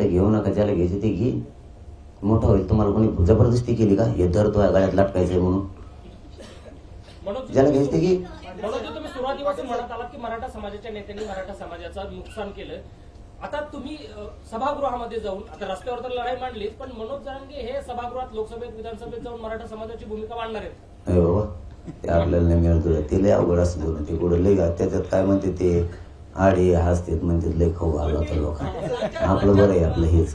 तर घेऊ नका ज्याला घ्यायचे ते घे. मोठं होईल तुम्हाला कोणी जबरदस्ती केली का? हे धर तो गळ्यात लटकायचंय म्हणून. ज्याला घ्यायचं ते घे. तुम्ही सुरुवातीपासून म्हणत आलात की मराठा समाजाच्या नेत्यांनी मराठा समाजाचं नुकसान केलं. आता तुम्ही सभागृहामध्ये जाऊन आता रस्त्यावर तर लढाई मांडलीच पण मनोज जरांगे हे सभागृहात लोकसभेत विधानसभेत जाऊन मराठा समाजाची भूमिका मांडणार आहेत. ते आपल्याला नाही मिळत. तुला ते लय अवघड असं बोलून ते कुठं लय त्याच्यात काय म्हणते ते? आडे हसतेत म्हणते लय खाऊ घालला तर लोक आपलं बरं आहे आपलं हेच.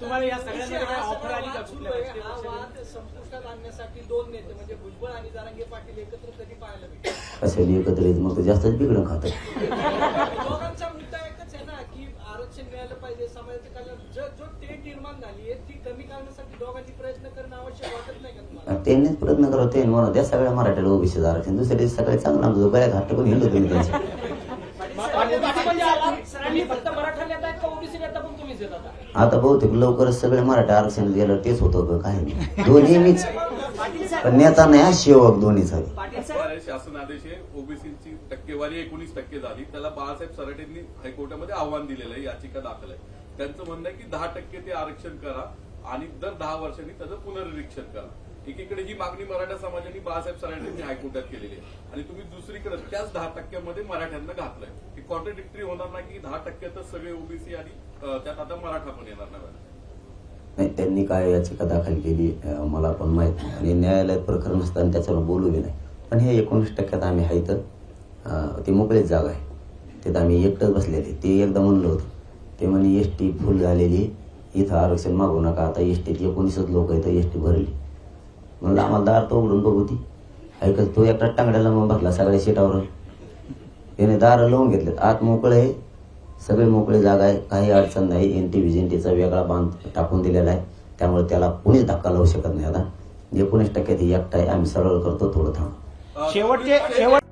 तुम्हाला या सगळ्यांमध्ये काय ऑफर आली का कुठल्या राजकीय पक्षाने? वाद संपुष्टात आणण्यासाठी दोन नेते म्हणजे भुजबळ आणि जारांगे पाटील एकत्र कधी पाहायला भेटले कशाला एकत्र येत मग ते जास्तच बिघडून खातं दोघांचा मुद्दा एकच आहे ना की आरक्षण मिळालं पाहिजे समाजाचे कल्याण. जो जो तेढ निर्माण झाली आहे ती कमी करण्यासाठी दोघांनी प्रयत्न करणं आवश्यक वाटत नाही का तुम्हाला? त्यांनीच प्रयत्न करत ते त्या सगळ्या मराठ्याला ओबीसी आरक्षण दुसरे सगळे चांगलं आमचं गळ्यात हात टाकून हिंडत तुम्ही त्यांच्या आता बहुतेक लवकरच सगळे मराठा आरक्षण गेलं तेच होतं का काय नाही. दोन्ही मीच पण नेता नाही हा सेवक दोन्ही झाले शासन आदेश ओबीसीची टक्केवारी एकोणीस टक्के झाली. त्याला बाळासाहेब सराटेंनी हायकोर्टामध्ये आव्हान दिलेलं आहे याचिका दाखल आहे. त्यांचं म्हणणं आहे की दहा टक्के ते आरक्षण करा आणि दर दहा वर्षांनी त्याचं पुनर्निरीक्षण करा. एकीकडे ही मागणी मराठा समाजाने बाळासाहेब सरांनी हायकोर्टात केलेली आहे. आणि तुम्ही दुसरीकडे त्याच दहा टक्क्यामध्ये मराठ्यांना घातलंय. ही कॉन्ट्रडिक्टरी होणार नाही की दहा टक्क्यातच सगळे ओबीसी आणि त्यात आता मराठा पण येणार नाही नाही त्यांनी काय याचिका दाखल केली मला पण माहीत नाही. आणि न्यायालयात प्रकरण असताना त्याच्यावर बोलू बी नाही. पण हे एकोणीस टक्क्यात आम्ही आहे तर ती मोकळीच जागा आहे. तिथं आम्ही एकटंच बसलेले. ते एकदा म्हणलं होतं. ते म्हणे एस टी फुल झालेली इथं आरक्षण मागू नका. आता एस टीत एकोणीसच लोक आहेत. एस टी भरली. म्हणलं आम्हाला दार तो उघडून बघू ती. ऐकत तो एकटा टांगड्याला मग बसला सगळ्या शेटावर याने दार लावून घेतलेत. आत मोकळे आहे. सगळे मोकळे जागा आहे. काही अडचण नाही. एन टी वेगळा बांध टाकून दिलेला आहे. त्यामुळे त्याला कुणीच धक्का लावू शकत नाही आता. एकोणीस टक्क्यात एकटा आहे. आम्ही सरळ करतो. थोडं थांब. शेवटचे शेवट